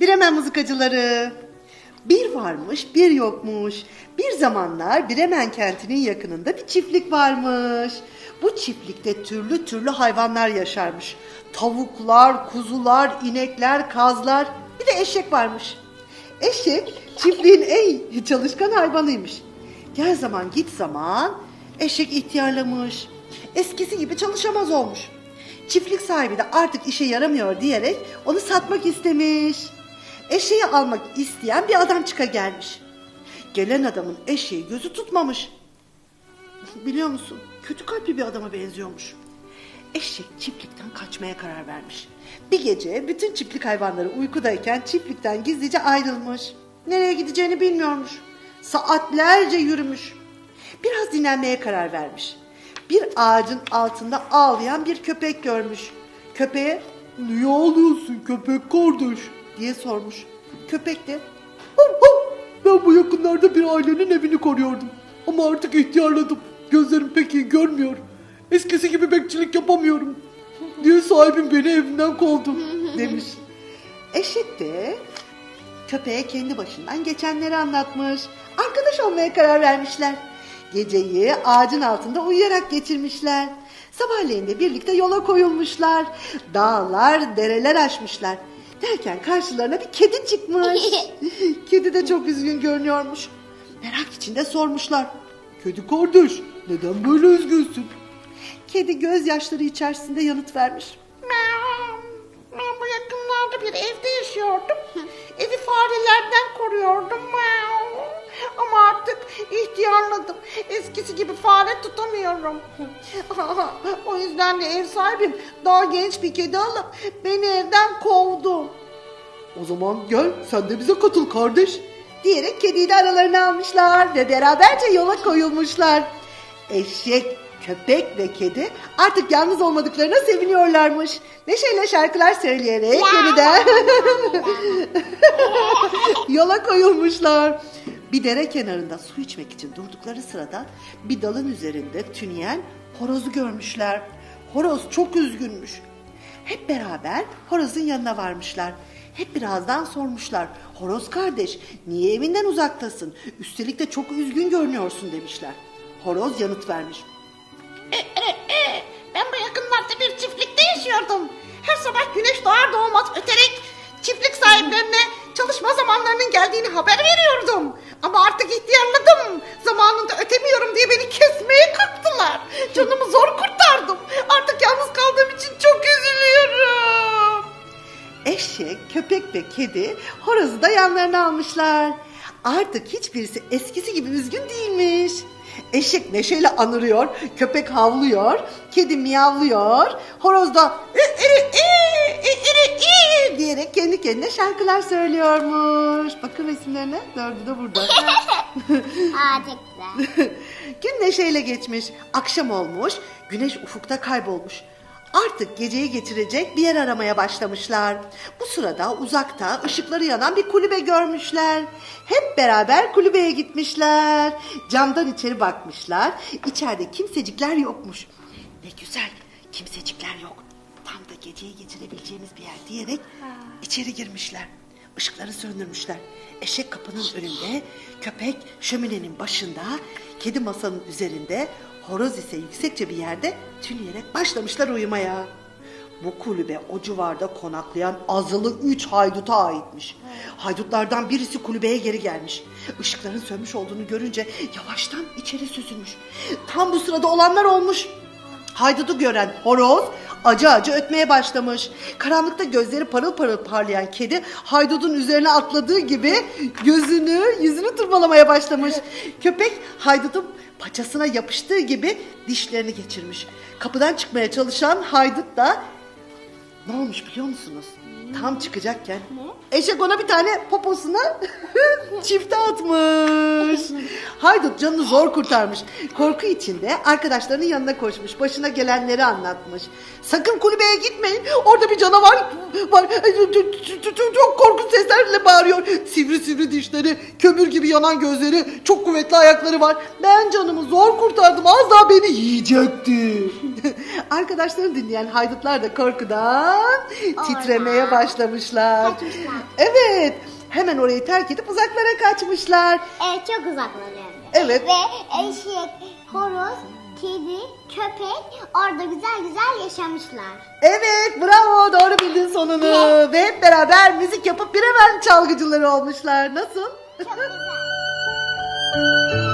politikacıları. Bir varmış, bir yokmuş. Bir zamanlar Bremen kentinin yakınında bir çiftlik varmış. Bu çiftlikte türlü türlü hayvanlar yaşarmış. Tavuklar, kuzular, inekler, kazlar, bir de eşek varmış. Eşek çiftliğin en çalışkan hayvanıymış. Gel zaman git zaman eşek ihtiyarlamış. Eskisi gibi çalışamaz olmuş. Çiftlik sahibi de artık işe yaramıyor diyerek onu satmak istemiş. Eşeği almak isteyen bir adam çıka gelmiş. Gelen adamın eşeği gözü tutmamış. Biliyor musun? Kötü kalpli bir adama benziyormuş. Eşek çiftlikten kaçmaya karar vermiş. Bir gece bütün çiftlik hayvanları uykudayken çiftlikten gizlice ayrılmış. Nereye gideceğini bilmiyormuş. Saatlerce yürümüş. Biraz dinlenmeye karar vermiş. Bir ağacın altında ağlayan bir köpek görmüş. Köpeğe niye ağlıyorsun köpek kardeş diye sormuş. Köpek de "Hav hav, ben bu yakınlarda bir ailenin evini koruyordum. Ama artık ihtiyarladım. Gözlerim pek iyi görmüyor. Eskisi gibi bekçilik yapamıyorum. Diye sahibim beni evinden kovdu demiş. Eşek de köpeğe kendi başından geçenleri anlatmış. Arkadaş olmaya karar vermişler. Geceyi ağacın altında uyuyarak geçirmişler. Sabahleyin de birlikte yola koyulmuşlar. Dağlar, dereler aşmışlar. Derken karşılarına bir kedi çıkmış. kedi de çok üzgün görünüyormuş. Merak içinde sormuşlar. Kedi kardeş neden böyle üzgünsün? Kedi gözyaşları içerisinde yanıt vermiş. Ben bu yakınlarda bir evde yaşıyordum. Evi farelerden koruyordum. Meow. Ama artık ihtiyarladım. Eskisi gibi fare tutamıyorum. o yüzden de ev sahibim daha genç bir kedi alıp beni evden kovdu. O zaman gel sen de bize katıl kardeş. Diyerek kediyi de aralarına almışlar ve beraberce yola koyulmuşlar. Eşek, köpek ve kedi artık yalnız olmadıklarına seviniyorlarmış. Neşeyle şarkılar söyleyerek yeniden yola koyulmuşlar. Bir dere kenarında su içmek için durdukları sırada bir dalın üzerinde tüneyen horozu görmüşler. Horoz çok üzgünmüş. Hep beraber horozun yanına varmışlar. Hep birazdan sormuşlar. Horoz kardeş niye evinden uzaktasın? Üstelik de çok üzgün görünüyorsun demişler. Horoz yanıt vermiş. E, e, e, ben bu yakınlarda bir çiftlikte yaşıyordum. Her sabah güneş doğar doğmaz öterek çiftlik sahiplerine çalışma zamanlarının geldiğini haber veriyordum. Ama artık ihtiyarladım. Zamanında ötemiyorum diye beni kesmeye kalktılar. Canımı zor kurtardım. Artık yalnız kaldığım için çok üzülüyorum. Eşek, köpek ve kedi horozu da yanlarına almışlar. Artık hiçbirisi eskisi gibi üzgün değilmiş. Eşek neşeyle anırıyor, köpek havlıyor, kedi miyavlıyor, horoz da diyerek kendi kendine şarkılar söylüyormuş. Bakın resimlerine, dördü de burada. Aa çok güzel. Gün neşeyle geçmiş, akşam olmuş, güneş ufukta kaybolmuş. Artık geceyi geçirecek bir yer aramaya başlamışlar. Bu sırada uzakta ışıkları yanan bir kulübe görmüşler. Hep beraber kulübeye gitmişler. Camdan içeri bakmışlar. İçeride kimsecikler yokmuş. Ne güzel, kimsecikler yok. Tam da geceyi geçirebileceğimiz bir yer diyerek içeri girmişler. Işıkları söndürmüşler. Eşek kapının önünde, köpek şöminenin başında, kedi masanın üzerinde, horoz ise yüksekçe bir yerde tüneyerek başlamışlar uyumaya. Bu kulübe o civarda konaklayan azılı üç hayduta aitmiş. Haydutlardan birisi kulübeye geri gelmiş. Işıkların sönmüş olduğunu görünce yavaştan içeri süzülmüş. Tam bu sırada olanlar olmuş. Haydutu gören horoz acı acı ötmeye başlamış. Karanlıkta gözleri parıl parıl parlayan kedi haydutun üzerine atladığı gibi gözünü yüzünü tırmalamaya başlamış. Köpek haydutun paçasına yapıştığı gibi dişlerini geçirmiş. Kapıdan çıkmaya çalışan haydut da ne olmuş biliyor musunuz? Tam çıkacakken eşek ona bir tane poposuna çifte atmış. Haydut canını zor kurtarmış. Korku içinde arkadaşlarının yanına koşmuş. Başına gelenleri anlatmış. Sakın kulübeye gitmeyin. Orada bir canavar var. Çok korkunç seslerle bağırıyor. Sivri sivri dişleri, kömür gibi yanan gözleri, çok kuvvetli ayakları var. Ben canımı zor kurtardım. Az daha beni yiyecekti. Arkadaşlarını dinleyen haydutlar da korkudan titremeye başlamışlar. Kaçmışlar. Evet. hemen orayı terk edip uzaklara kaçmışlar. Evet çok uzaklara. Evet. Ve eşek, horoz, kedi, köpek orada güzel güzel yaşamışlar. Evet bravo doğru bildin sonunu. Ve hep beraber müzik yapıp Bremen çalgıcıları olmuşlar. Nasıl? Çok güzel.